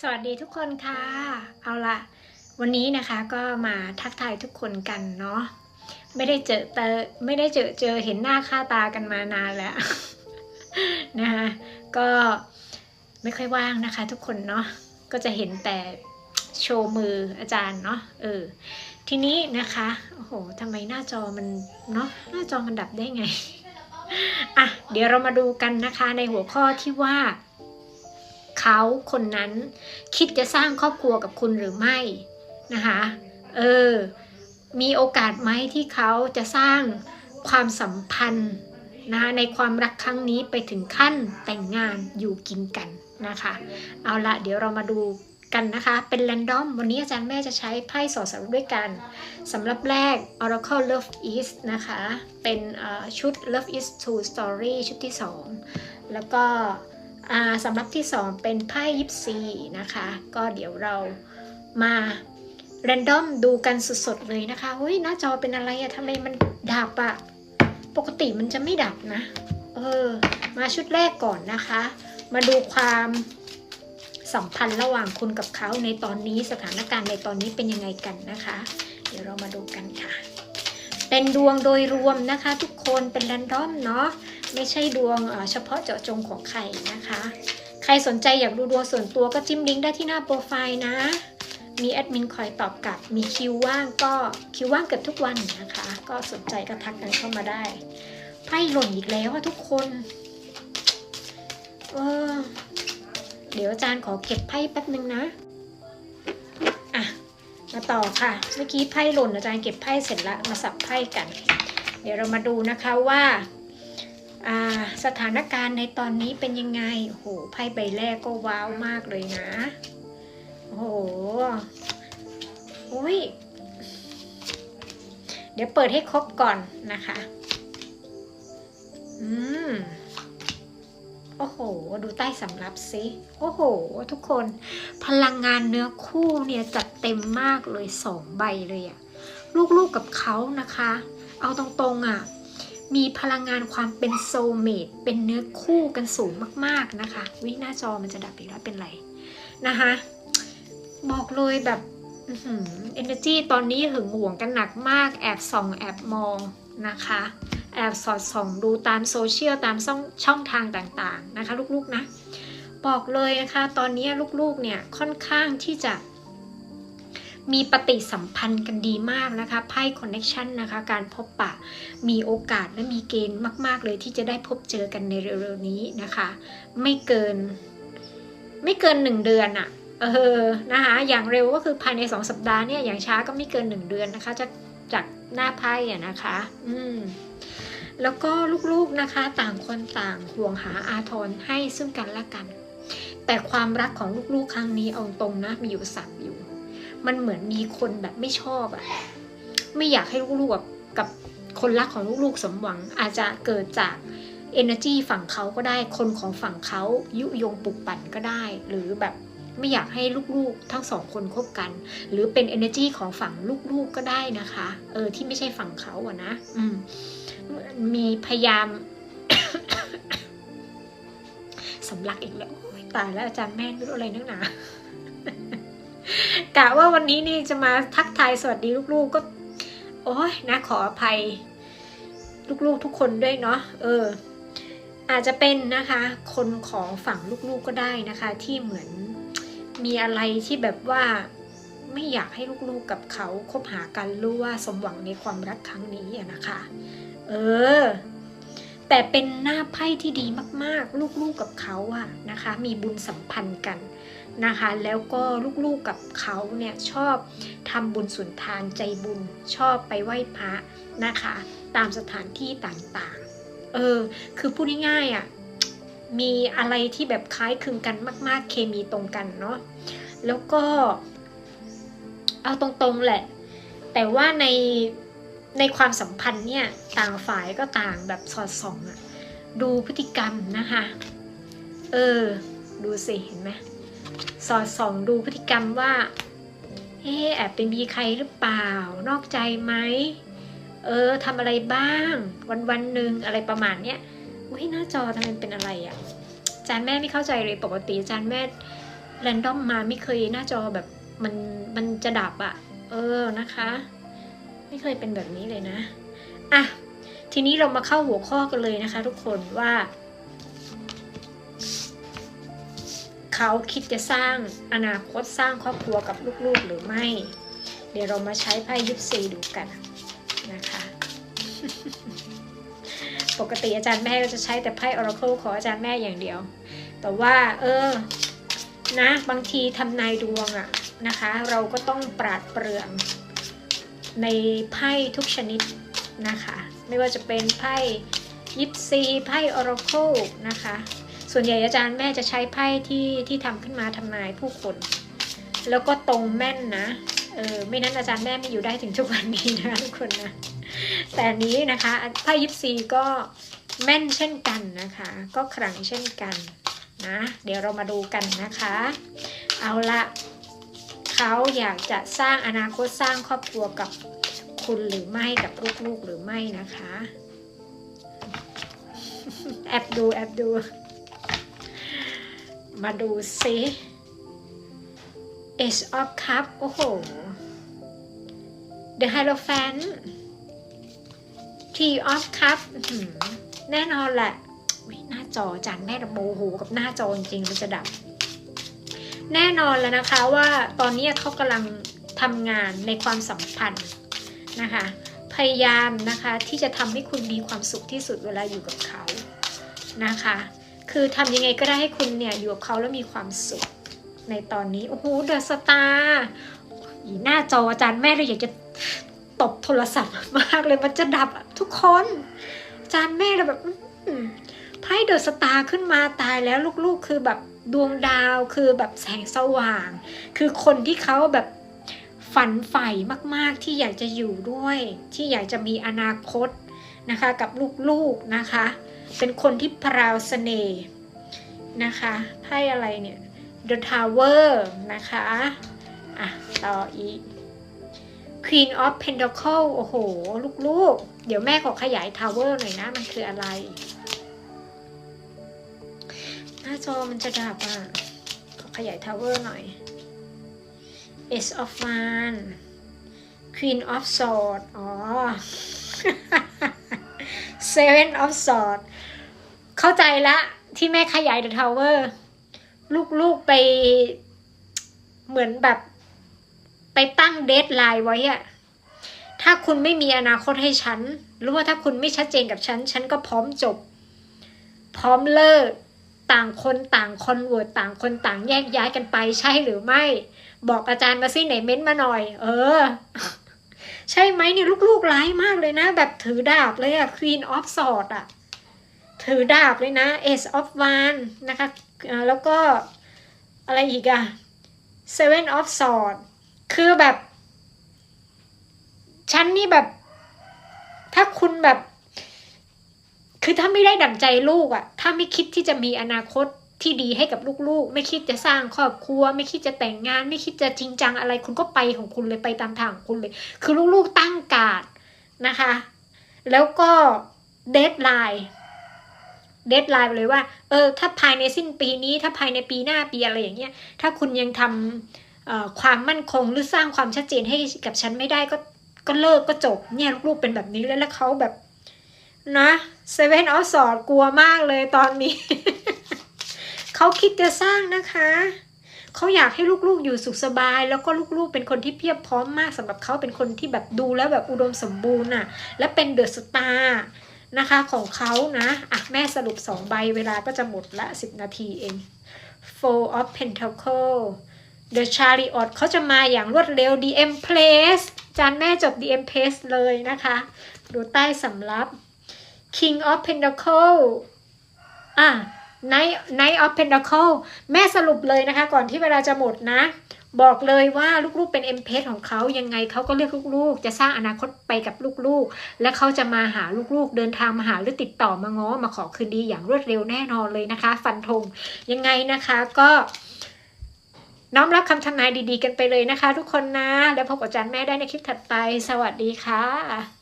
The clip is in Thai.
สวัสดีทุกคนค่ะ เอาละวันนี้นะคะก็มาทักทายทุกคนกันเนาะไม่ได้เจอเตอไม่ได้เจอเจอเห็นหน้าค่าตากันมานานแล้วนะคะก็ไม่ค่อยว่างนะคะ ทุกคนเนาะก็จะเห็นแต่โชว์มืออาจารย์เนาะเออทีนี้นะคะโอ้โหทำไมหน้าจอมันเนาะหน้าจอมันดับได้ไงอะเดี๋ยวเรามาดูกันนะคะในหัวข้อที่ว่า เขาคนนั้น คิดจะสร้างครอบครัวกับคุณหรือไม่นะคะเออมีโอกาสไหมที่เขาจะสร้างความสัมพันธ์นะคะในความรักครั้งนี้ไปถึงขั้นแต่งงานอยู่กินกันนะคะ เอาละเดี๋ยวเรามาดูกันนะคะ เป็นแรนดอม วันนี้อาจารย์แม่จะใช้ไพ่สอดสรุปด้วยกันสำหรับแรก Oracle Love Is นะคะ เป็นชุด Love Is True Story ชุดที่ 2 แล้วก็ สำหรับที่ 2 เป็นไพ่ยิปซีนะคะ ก็เดี๋ยวเรามาแรนดอมดูกันสดๆเลยนะคะเฮ้ยหน้าจอเป็นอะไรอะทำไมมันดับอะปกติมันจะไม่ดับนะ เออ มาชุดแรกก่อนนะคะ มาดูความสัมพันธ์ระหว่างคุณกับเขาในตอนนี้สถานการณ์ในตอนนี้เป็นยังไงกันนะคะ เดี๋ยวเรามาดูกันค่ะ เป็นดวงโดยรวมนะคะ ทุกคนเป็นแรนดอมเนาะ ไม่ใช่ดวงเฉพาะเจาะจงของใครนะคะ ใครสนใจอยากดูดวงส่วนตัวก็จิ้มลิงก์ได้ที่หน้าโปรไฟล์นะ มีแอดมินคอยตอบกลับ มีคิวว่างก็คิวว่างเกือบทุกวันนะคะ ก็สนใจก็ทักกันเข้ามาได้ ไพ่หล่นอีกแล้วอะทุกคนเออเดี๋ยวอาจารย์ขอเก็บไพ่แป๊บนึงนะอะมาต่อค่ะ เมื่อกี้ไพ่หล่นอาจารย์เก็บไพ่เสร็จแล้วมาสับไพ่กัน เดี๋ยวเรามาดูนะคะว่า สถานการณ์ในตอนนี้เป็นยังไง โอ้โห ไพ่ใบแรกก็ว้าวมากเลยนะ โอ้โหอุ้ย เดี๋ยวเปิดให้ครบก่อนนะคะ อืม โอ้โห ดูใต้สำรับสิ โอ้โห ทุกคน พลังงานเนื้อคู่เนี่ยจัดเต็มมากเลยสองใบเลยอะ ลูกๆกับเขานะคะ เอาตรงๆอะ มีพลังงานความเป็นโซเมตเป็นเนื้อคู่กันสูงมากๆนะคะ วิหน้าจอมันจะดับอีกแล้วเป็นไรนะคะ บอกเลยแบบเอเนอร์จีตอนนี้หึงหวงกันหนักมาก แอบส่องแอบมองนะคะ แอบสอดส่องดูตามโซเชียลตามช่องช่องทางต่างๆนะคะ ลูกๆนะ บอกเลยนะคะ ตอนนี้ลูกๆเนี่ยค่อนข้างที่จะ มีปฏิสัมพันธ์กันดีมากนะคะไพ่คอนเน็ชันนะคะ การพบปะมีโอกาสและมีเกณฑ์มาก ๆ เลยที่จะได้พบเจอกันในเร็วๆนี้นะคะ ไม่เกิน ไม่เกินหนึ่งเดือนอะเออนะคะอย่างเร็วก็คือภายในสองสัปดาห์เนี่ยอย่างช้าก็ไม่เกินหนึ่งเดือนนะคะจะจากหน้าไพ่อะนะคะ อืมแล้วก็ลูกๆนะคะต่างคนต่างห่วงหาอาทรให้ซึ่งกันและกัน แต่ความรักของลูกๆครั้งนี้เอาตรงนะมีอยู่สับอยู่ มันเหมือนมีคนแบบไม่ชอบอะไม่อยากให้ลูกๆกับกับคนรักของลูกๆสมหวังอาจจะเกิดจาก energy ฝั่งเขาก็ได้คนของฝั่งเขายุยงปลุกปั่นก็ได้ หรือแบบไม่อยากให้ลูกๆทั้งสองคนคบกัน หรือเป็น energy ของฝั่งลูกๆก็ได้นะคะ เออที่ไม่ใช่ฝั่งเขาอะนะ อืมมีพยายามสำลักอีกแล้วตายแล้วอาจารย์แม่ไม่รู้อะไรนักหนา กะว่าวันนี้นี่จะมาทักทายสวัสดีลูกๆก็ โอ้ยนะขออภัย ลูกๆทุกคนด้วยเนาะเออ อาจจะเป็นนะคะ คนของฝั่งลูกๆก็ได้นะคะ ที่เหมือนมีอะไรที่แบบว่าไม่อยากให้ลูกๆกับเขาคบหากันรู้ว่าสมหวังในความรักครั้งนี้นะคะ เออ แต่เป็นหน้าไพ่ที่ดีมากๆ ลูกๆกับเขาอะนะคะ มีบุญสัมพันธ์กัน นะคะ แล้วก็ลูกๆกับเขาเนี่ยชอบทำบุญสุนทานใจบุญชอบไปไหว้พระนะคะ ตามสถานที่ต่างๆ เออ คือพูดง่ายๆอะมีอะไรที่แบบคล้ายคลึงกันมาก ๆ เคมีตรงกันเนาะ แล้วก็ เอาตรงๆแหละ แต่ว่าในในความสัมพันธ์เนี่ยต่างฝ่ายก็ต่างแบบสอดส่องอะดูพฤติกรรมนะคะ เออ ดูสิ เห็นไหม สอดส่องดูพฤติกรรมว่า เอ๊แอบไปมีใครหรือเปล่า นอกใจไหม เออทำอะไรบ้าง วันวันหนึ่งอะไรประมาณเนี้ยอุ้ยหน้าจอทำไมเป็นอะไรอะ่ะจารย์แม่ไม่เข้าใจเลยปกติจารย์แม่แรนดอมมาไม่เคยหน้าจอแบบมันมันจะดับอะ เออนะคะ ไม่เคยเป็นแบบนี้เลยนะอะทีนี้เรามาเข้าหัวข้อกันเลยนะคะ ทุกคนว่า เขาคิดจะสร้างอนาคตสร้างครอบครัวกับลูกๆหรือไม่ เดี๋ยวเรามาใช้ไพ่ยิปซีดูกันนะคะ ปกติอาจารย์แม่ก็จะใช้แต่ไพ่ Oracle ของอาจารย์แม่อย่างเดียว แต่ว่า เออนะบางทีทำนายดวงอะนะคะ เราก็ต้องปราดเปรื่อง ในไพ่ทุกชนิดนะคะ ไม่ว่าจะเป็นไพ่ยิปซีไพ่ Oracle นะคะ ส่วนใหญ่อาจารย์แม่จะใช้ไพ่ที่ที่ทำขึ้นมาทำนายผู้คน แล้วก็ตรงแม่นนะเออไม่นั้นอาจารย์แม่ไม่อยู่ได้ถึงทุกวันนี้นะทุกคนนะแต่นนี้นะคะไพ่ยิปซีก็แม่นเช่นกันนะคะ ก็ขลังเช่นกันนะเดี๋ยวเรามาดูกันนะคะ เอาละเขาอยากจะสร้างอนาคตสร้างครอบครัวกับคุณหรือไม่กับลูกๆหรือไม่นะคะ แอบดูแอบดู มาดูซิ Ace of Cup โอ้โห The Hierophant Tea of Cup แน่นอนแหละหน้าจอจานแม่ระโมโหกับหน้าจอจริงๆมันจะดับ แน่นอนแล้วนะคะว่าตอนนี้เขากำลังทำงานในความสัมพันธ์นะคะ พยายามนะคะที่จะทำให้คุณมีความสุขที่สุดเวลาอยู่กับเขานะคะ คือทำยังไงก็ได้ให้คุณเนี่ยอยู่กับเขาแล้วมีความสุขในตอนนี้ โอ้โหเดอะสตาร์หน้าจออาจารย์แม่เราอยากจะตบโทรศัพท์มากเลยมันจะดับทุกคน อาจารย์แม่เราแบบไพ่เดอะสตาร์ขึ้นมาตายแล้วลูกๆ คือแบบดวงดาวคือแบบแสงสว่าง คือคนที่เขาแบบฝันใฝ่มากๆที่อยากจะอยู่ด้วย ที่อยากจะมีอนาคต นะคะกับลูกๆนะคะ เป็นคนที่พราวเสน่ห์นะคะไพ่อะไรเนี่ย The Tower นะคะอะต่ออีก Queen of Pentacle โอ้โห ลูกๆ เดี๋ยวแม่ขอขยาย Tower หน่อยนะ มันคืออะไร หน้าจอมันจะดับอะ ขอขยาย Tower หน่อย Ace of Wands Queen of Swords อ๋อ Seven of Swords เข้าใจละที่แม่ขยาย The Tower ลูกๆไปเหมือนแบบ ไปตั้งเดทไลน์ไว้อะถ้าคุณไม่มีอนาคตให้ฉัน หรือว่าถ้าคุณไม่ชัดเจนกับฉัน ฉันก็พร้อมจบ พร้อมเลิก ต่างคนต่างคอนเวิร์ตต่างคนต่างแยกย้ายกันไปใช่หรือไม่ บอกอาจารย์มาสิไหนเม้นมาหน่อย เออ ใช่ไหมเนี่ยลูกๆร้ายมากเลยนะ แบบถือดาบเลยอะ Queen of Swords อะถือดาบเลยนะ Ace of Wands นะคะแล้วก็อะไรอีกอะ Seven of Swords คือแบบฉันนี่แบบ ถ้าคุณแบบ คือถ้าไม่ได้ดั่งใจลูกอะถ้าไม่คิดที่จะมีอนาคต ที่ดีให้กับลูกๆ ไม่คิดจะสร้างครอบครัว ไม่คิดจะแต่งงาน ไม่คิดจะจริงจังอะไร คุณก็ไปของคุณเลยไปตามทางของคุณเลย คือลูกๆตั้งการดนะคะ แล้วก็เดทไลน์เดทไลน์เลยว่า เออ ถ้าภายในสิ้นปีนี้ ถ้าภายในปีหน้าปีอะไรอย่างเงี้ย ถ้าคุณยังทำออความมั่นคงหรือสร้างความชัดเจนให้กับฉันไม่ได้ก็ก็เลิกก็จบ เนี่ยลูกๆเป็นแบบนี้แล้วแล้วเขาแบบนะเซเว่นออฟสอดกลัวมากเลยตอนนี้ เขาคิดจะสร้างนะคะเขาอยากให้ลูกๆอยู่สุขสบาย แล้วก็ลูกๆเป็นคนที่เพียบพร้อมมากสำหรับเขาเป็นคนที่แบบดูแล้วแบบอุดมสมบูรณ์น่ะ และเป็นเดอะสตาร์นะคะของเขานะอะแม่สรุปสองใบเวลาก็จะหมดละสิบนาทีเอง Four of Pentacle The Chariot เขาจะมาอย่างรวดเร็ว DM Place จานแม่จบ DM Place เลยนะคะ ดูใต้สำรับ King of Pentacle อะ Night Night of Pentacle แม่สรุปเลยนะคะ ก่อนที่เวลาจะหมดนะ บอกเลยว่าลูกๆเป็น M p ของเขายังไงเขาก็เลือกลูกๆ จะสร้างอนาคตไปกับลูกๆ และเขาจะมาหาลูกๆ เดินทางมาหาหรือติดต่อมาง้อมาขอคืนดีอย่างรวดเร็วแน่นอนเลยนะคะ ฟันธงยังไงนะคะก็น้อมรับคำทำนายดีๆ กันไปเลยนะคะ ทุกคนนะ แล้วพบกับอาจารย์แม่ได้ในคลิปถัดไป สวัสดีค่ะ